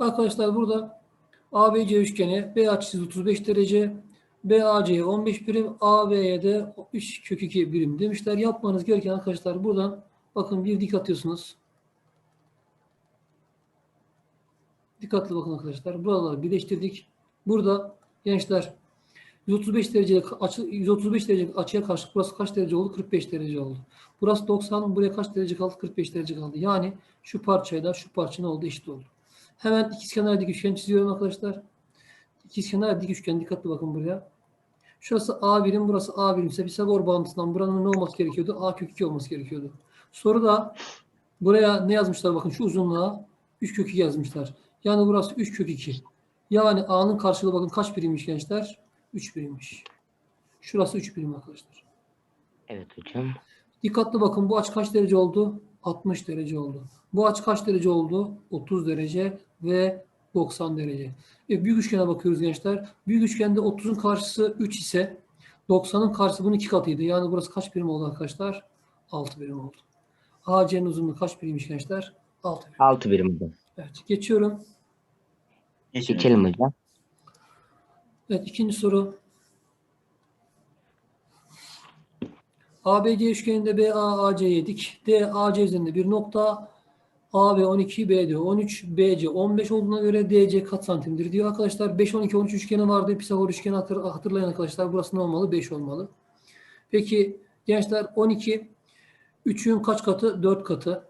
Arkadaşlar burada ABC üçgeni B açısı 35 derece, BAC'ye 15 birim, AB'ye de 3 kök 2 birim demişler. Yapmanız gereken arkadaşlar buradan bakın bir dik atıyorsunuz. Dikkatli bakın arkadaşlar. Buraları birleştirdik. Burada gençler 135 derece açı 135 derece açıya karşı burası kaç derece oldu? 45 derece oldu. Burası 90, buraya kaç derece kaldı? 45 derece kaldı. Yani şu parçayla şu parça ne oldu? Eşit oldu. Hemen ikizkenar dik üçgen çiziyorum arkadaşlar. İkizkenar dik üçgen dikkatli bakın buraya. Şurası A birim, burası A birim ise Pisagor bağıntısından buranın ne olması gerekiyordu? A kök 2 olması gerekiyordu. Soruda buraya ne yazmışlar? Bakın şu uzunluğa 3 kök 2 yazmışlar. Yani burası 3 kök 2. Yani A'nın karşılığı bakın kaç birimmiş gençler? 3 birimmiş. Şurası 3 birim arkadaşlar. Evet hocam. Dikkatli bakın bu açı kaç derece oldu? 60 derece oldu. Bu açı kaç derece oldu? 30 derece ve 90 derece. E, büyük üçgene bakıyoruz gençler. Büyük üçgende 30'un karşısı 3 ise 90'ın karşısı bunun iki katıydı. Yani burası kaç birim oldu arkadaşlar? 6 birim oldu. AC'nin uzunluğu kaç birimmiş gençler? 6 birim. 6 birim hocam. Evet geçiyorum. Geçelim hocam. Evet ikinci soru. ABC üçgeninde BA AC'ye dik. D AC üzerinde bir nokta. AB 12, B diyor 13, BC 15 olduğuna göre DC kaç santimdir diyor arkadaşlar. 5, 12, 13 üçgeni vardı. Pisagor üçgeni hatır, hatırlayın arkadaşlar. Burası ne olmalı? 5 olmalı. Peki gençler 12 3'ün kaç katı? 4 katı.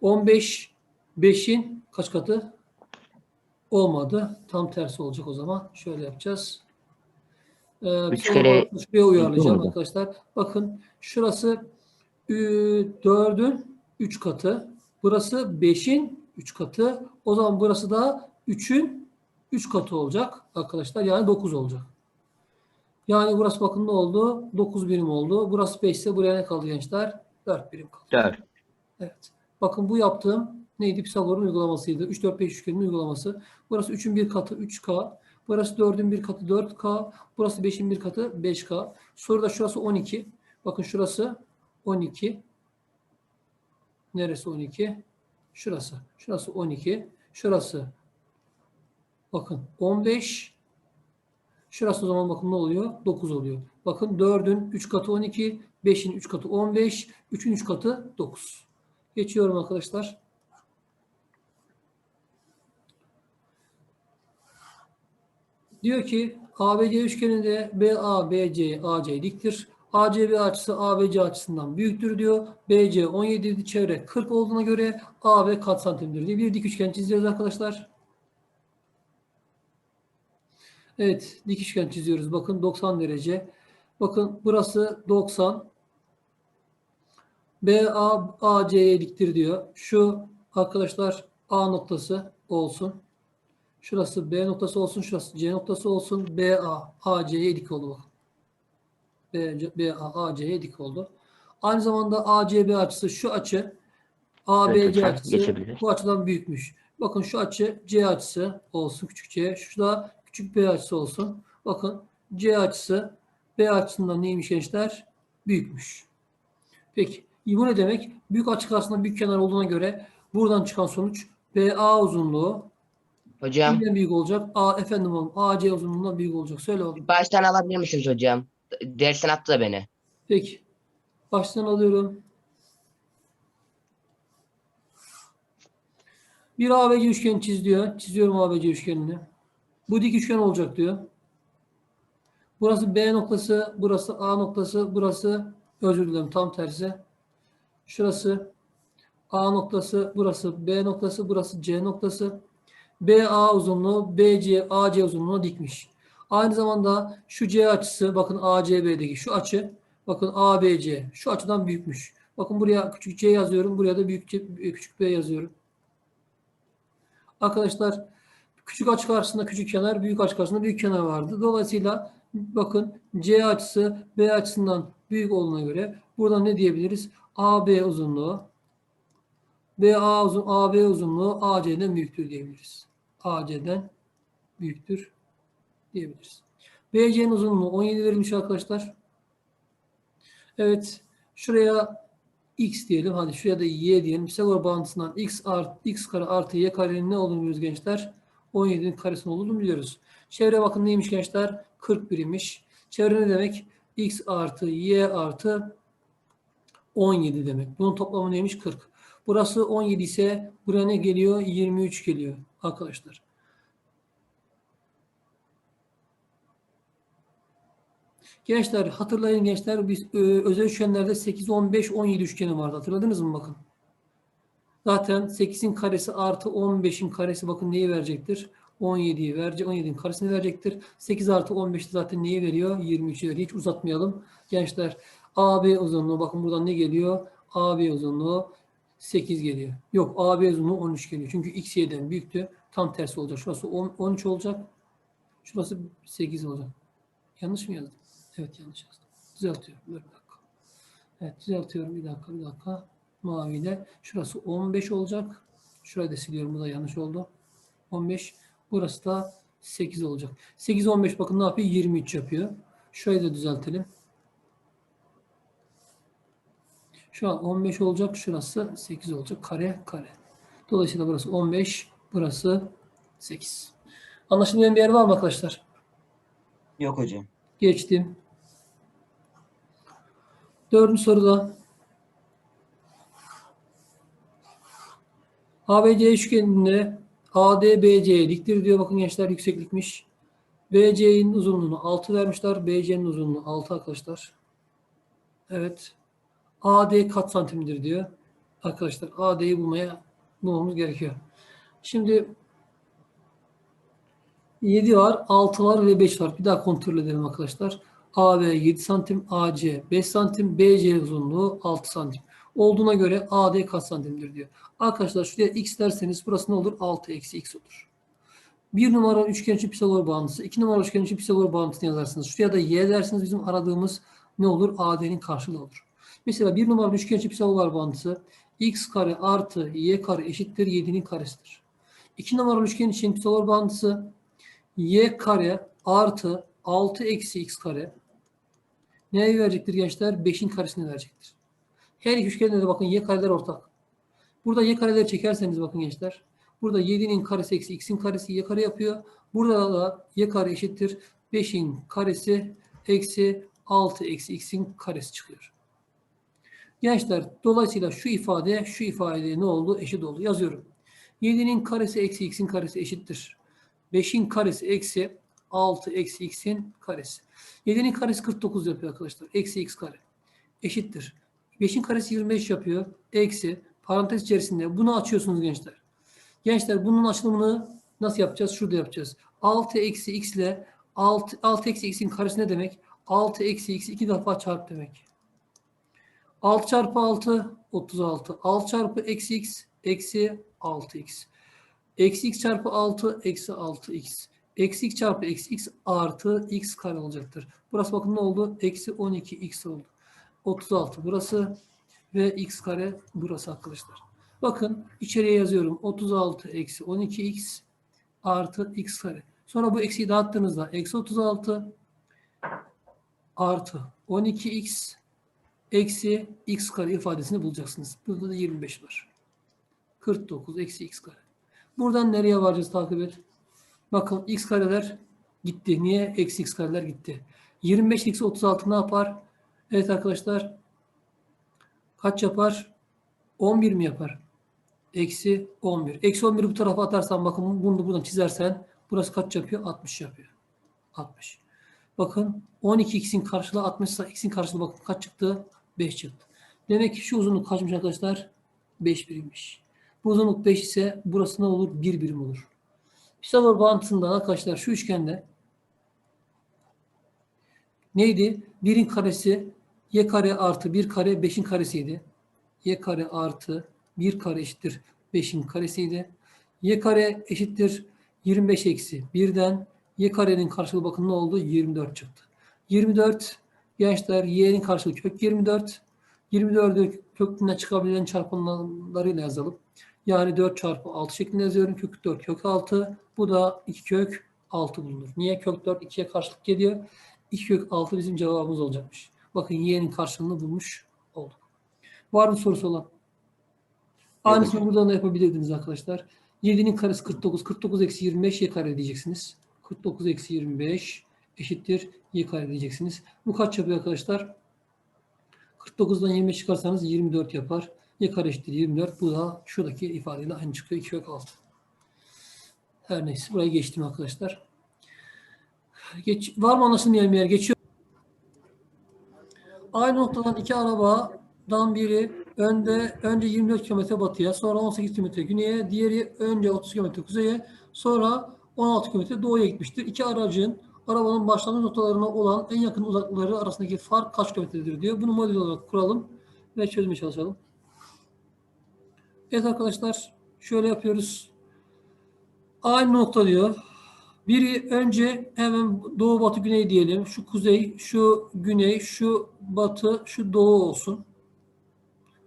15 5'in kaç katı? Olmadı. Tam tersi olacak o zaman. Şöyle yapacağız. Ee, Üç kere şuraya uyarlayacağım arkadaşlar. Bakın şurası 4'ün 3 katı. Burası 5'in 3 katı. O zaman burası da 3'ün 3 katı olacak arkadaşlar. Yani 9 olacak. Yani burası bakın ne oldu? 9 birim oldu. Burası 5 ise buraya ne kaldı gençler? 4 birim kaldı. 4. Evet. Bakın bu yaptığım neydi? Pisagor'un uygulamasıydı. 3, 4, 5 üçgenin uygulaması. Burası 3'ün bir katı 3K. Burası 4'ün bir katı 4K. Burası 5'in bir katı 5K. Soruda şurası 12. Bakın şurası 12. Neresi 12? Şurası. Şurası 12. Şurası bakın 15. Şurası o zaman bakın ne oluyor? 9 oluyor. Bakın 4'ün 3 katı 12, 5'in 3 katı 15, 3'ün 3 katı 9. Geçiyorum arkadaşlar. Diyor ki ABC üçgeninde BA, BC, AC diktir. ACB açısı ABC açısından büyüktür diyor. BC 17 idi, çevre 40 olduğuna göre AB kaç santimdir diye bir dik üçgen çiziyoruz arkadaşlar. Evet, dik üçgen çiziyoruz. Bakın 90 derece. Bakın burası 90. BA AC'ye diktir diyor. Şu arkadaşlar A noktası olsun. Şurası B noktası olsun, şurası C noktası olsun. BA AC'ye dik oldu bakın. BA AC'ye dik oldu. Aynı zamanda ACB açısı şu açı Evet ABC hocam, açısı bu açıdan büyükmüş. Bakın şu açı C açısı olsun küçük C. Şu da küçük B açısı olsun. Bakın C açısı B açısından neymiş gençler? Büyükmüş. Peki bu ne demek? Büyük açı karşısında büyük kenar olduğuna göre buradan çıkan sonuç BA uzunluğu Hocam kimden büyük olacak? A efendim oğlum AC uzunluğundan büyük olacak. Söyle oğlum. baştan alabilir misiniz hocam? Dersten attı da beni. Peki. Baştan alıyorum. Bir ABC üçgeni çiz diyor. Çiziyorum ABC üçgenini. Bu dik üçgen olacak diyor. Burası B noktası, burası A noktası, burası özür dilerim tam tersi. Şurası A noktası, burası B noktası, burası C noktası. BA uzunluğu BC AC uzunluğuna dikmiş. Aynı zamanda şu C açısı bakın ACB'deki şu açı bakın ABC şu açıdan büyükmüş. Bakın buraya küçük C yazıyorum. Buraya da büyük C, küçük B yazıyorum. Arkadaşlar küçük açı karşısında küçük kenar, büyük açı karşısında büyük kenar vardı. Dolayısıyla bakın C açısı B açısından büyük olduğuna göre buradan ne diyebiliriz? AB uzunluğu BA uzun AB uzunluğu AC'den büyüktür diyebiliriz. AC'den büyüktür diyebiliriz. BC'nin uzunluğu 17 verilmiş arkadaşlar. Evet. Şuraya x diyelim. Hadi şuraya da y diyelim. Pisagor bağıntısından x art, x kare artı y karenin ne olduğunu biliyoruz gençler. 17'nin karesinin olduğunu biliyoruz. Çevre bakın neymiş gençler? 41 imiş. Çevre ne demek? x artı y artı 17 demek. Bunun toplamı neymiş? 40. Burası 17 ise buraya ne geliyor? 23 geliyor arkadaşlar. Gençler hatırlayın gençler biz e, özel üçgenlerde 8, 15, 17 üçgeni vardı. Hatırladınız mı bakın? Zaten 8'in karesi artı 15'in karesi bakın neyi verecektir? 17'yi verecek. 17'nin karesini verecektir. 8 artı 15 de zaten neyi veriyor? 23'ü veriyor. Hiç uzatmayalım. Gençler AB uzunluğu bakın buradan ne geliyor? AB uzunluğu 8 geliyor. Yok AB uzunluğu 13 geliyor. Çünkü x y'den büyüktü. Tam tersi olacak. Şurası 10, 13 olacak. Şurası 8 olacak. Yanlış mı yazdım? Evet yanlış yazdım. Düzeltiyorum. Bir dakika. Evet düzeltiyorum. Bir dakika bir dakika. Maviyle. Şurası 15 olacak. Şurayı da siliyorum. Bu da yanlış oldu. 15. Burası da 8 olacak. 8 15 bakın ne yapıyor? 23 yapıyor. Şurayı da düzeltelim. Şu an 15 olacak. Şurası 8 olacak. Kare kare. Dolayısıyla burası 15. Burası 8. Anlaşılmayan bir yer var mı arkadaşlar? Yok hocam. Geçtim. Dördüncü soruda ABC üçgeninde AD BC'ye diktir diyor. Bakın gençler yükseklikmiş. BC'nin uzunluğunu 6 vermişler. BC'nin uzunluğu 6 arkadaşlar. Evet. AD kaç santimdir diyor. Arkadaşlar AD'yi bulmaya bulmamız gerekiyor. Şimdi 7 var, 6 var ve 5 var. Bir daha kontrol edelim arkadaşlar. AB 7 santim, AC 5 santim, BC uzunluğu 6 santim. Olduğuna göre AD kaç santimdir diyor. Arkadaşlar şuraya x derseniz burası ne olur? 6 eksi x olur. 1 numara üçgen için Pisagor bağıntısı, 2 numara üçgen için Pisagor bağıntısını yazarsınız. Şuraya da y derseniz bizim aradığımız ne olur? AD'nin karşılığı olur. Mesela 1 numara üçgen için Pisagor bağıntısı x kare artı y kare eşittir 7'nin karesidir. 2 numaralı üçgen için Pisagor bağıntısı y kare artı 6 eksi x kare neye verecektir gençler? 5'in karesini verecektir. Her iki üçgende de bakın y kareler ortak. Burada y kareleri çekerseniz bakın gençler. Burada 7'nin karesi eksi x'in karesi y kare yapıyor. Burada da y kare eşittir 5'in karesi eksi 6 eksi x'in karesi çıkıyor. Gençler dolayısıyla şu ifade şu ifadeye ne oldu? Eşit oldu. Yazıyorum. 7'nin karesi eksi x'in karesi eşittir. 5'in karesi eksi 6 eksi x'in karesi. 7'nin karesi 49 yapıyor arkadaşlar. Eksi x kare. Eşittir. 5'in karesi 25 yapıyor. Eksi parantez içerisinde bunu açıyorsunuz gençler. Gençler bunun açılımını nasıl yapacağız? Şurada yapacağız. 6 eksi x ile 6, 6 eksi x'in karesi ne demek? 6 eksi x iki defa çarp demek. 6 çarpı 6 36. 6 çarpı eksi x eksi 6x. Eksi x çarpı 6 eksi 6x. Eksi x çarpı eksi x artı x kare olacaktır. Burası bakın ne oldu? Eksi 12x oldu. 36 burası ve x kare burası arkadaşlar. Bakın içeriye yazıyorum. 36 eksi 12x artı x kare. Sonra bu eksiyi dağıttığınızda eksi 36 artı 12x eksi x kare ifadesini bulacaksınız. Burada da 25 var. 49 eksi x kare. Buradan nereye varacağız takip et. Bakın x kareler gitti. Niye? Eksi x kareler gitti. 25 eksi 36 ne yapar? Evet arkadaşlar. Kaç yapar? 11 mi yapar? Eksi 11. Eksi 11'i bu tarafa atarsan bakın bunu da buradan çizersen burası kaç yapıyor? 60 yapıyor. 60. Bakın 12x'in karşılığı 60 ise x'in karşılığı bakın kaç çıktı? 5 çıktı. Demek ki şu uzunluk kaçmış arkadaşlar? 5 birimmiş. Bu uzunluk 5 ise burası ne olur? 1 birim olur. Pisagor bağıntısından arkadaşlar şu üçgende neydi? 1'in karesi y kare artı 1 kare 5'in karesiydi. y kare artı 1 kare eşittir 5'in karesiydi. y kare eşittir 25 eksi 1'den y karenin karşılığı bakın ne oldu? 24 çıktı. 24 gençler y'nin karşılığı kök 24. 24'ü kökünden çıkabilen çarpanlarıyla yazalım. Yani 4 çarpı 6 şeklinde yazıyorum. Kök 4 kök 6. Bu da 2 kök 6 bulunur. Niye? Kök 4 2'ye karşılık geliyor. 2 kök 6 bizim cevabımız olacakmış. Bakın y'nin karşılığını bulmuş olduk. Var mı sorusu olan? Aynısını buradan da yapabilirdiniz arkadaşlar. 7'nin karesi 49. 49 eksi 25 y kare diyeceksiniz. 49 eksi 25 eşittir y kare diyeceksiniz. Bu kaç yapıyor arkadaşlar? 49'dan 25 çıkarsanız 24 yapar. Y kare eşittir 24. Bu da şuradaki ifadeyle aynı çıkıyor. 2 kök 6. Her neyse. Burayı geçtim arkadaşlar. Geç, var mı anlaşılmayan bir yer? Geçiyor. Aynı noktadan iki arabadan biri önde önce 24 km batıya, sonra 18 km güneye, diğeri önce 30 km kuzeye, sonra 16 km doğuya gitmiştir. İki aracın arabanın başlangıç noktalarına olan en yakın uzaklıkları arasındaki fark kaç kilometredir diyor. Bunu model olarak kuralım ve çözmeye çalışalım. Evet arkadaşlar şöyle yapıyoruz. Aynı nokta diyor. Biri önce hemen doğu batı güney diyelim. Şu kuzey, şu güney, şu batı, şu doğu olsun.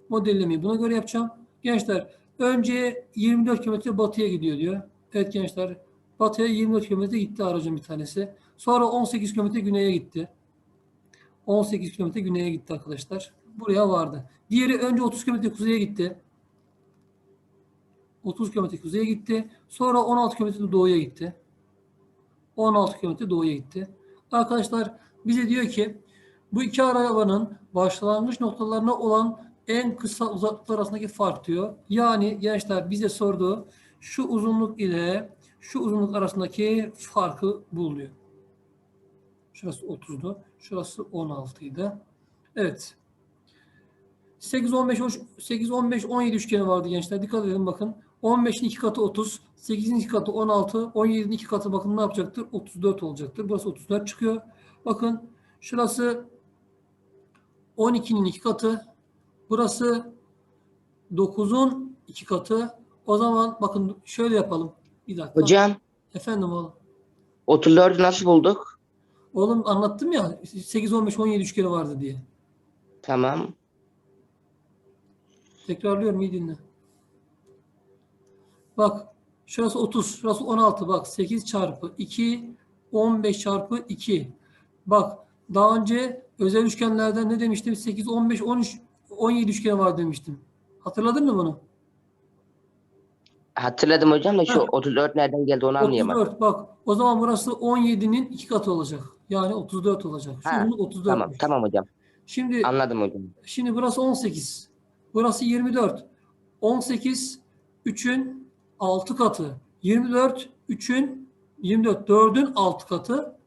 Modellemeyi buna göre yapacağım. Gençler önce 24 km batıya gidiyor diyor. Evet gençler batıya 24 km gitti aracın bir tanesi. Sonra 18 km güneye gitti. 18 km güneye gitti arkadaşlar. Buraya vardı. Diğeri önce 30 km kuzeye gitti. 30 km kuzeye gitti. Sonra 16 km doğuya gitti. 16 km doğuya gitti. Arkadaşlar bize diyor ki bu iki arabanın başlangıç noktalarına olan en kısa uzaklıklar arasındaki fark diyor. Yani gençler bize sorduğu şu uzunluk ile şu uzunluk arasındaki farkı buluyor. Şurası 30'du. Şurası 16'ydı. Evet. 8 15 13 8 15 17 üçgeni vardı gençler. Dikkat edin bakın. 15'in 2 katı 30, 8'in 2 katı 16, 17'in 2 katı bakın ne yapacaktır? 34 olacaktır. Burası 34 çıkıyor. Bakın şurası 12'nin 2 katı. Burası 9'un 2 katı. O zaman bakın şöyle yapalım. Bir dakika. Hocam Efendim oğlum. 34'ü nasıl bulduk? Oğlum anlattım ya 8 15 17 üçgeni vardı diye. Tamam. Tekrarlıyorum iyi dinle. Bak şurası 30, şurası 16. Bak 8 çarpı 2, 15 çarpı 2. Bak daha önce özel üçgenlerden ne demiştim? 8, 15, 13, 17 üçgeni var demiştim. Hatırladın mı bunu? Hatırladım hocam da şu Ha. 34 nereden geldi onu anlayamadım. 34 bak. O zaman burası 17'nin 2 katı olacak. Yani 34 olacak. Ha, uzunluk 34. Tamam tamam hocam. Şimdi Anladım hocam. Şimdi burası 18. Burası 24. 18 3'ün 6 katı. 24 3'ün 24 4'ün 6 katı.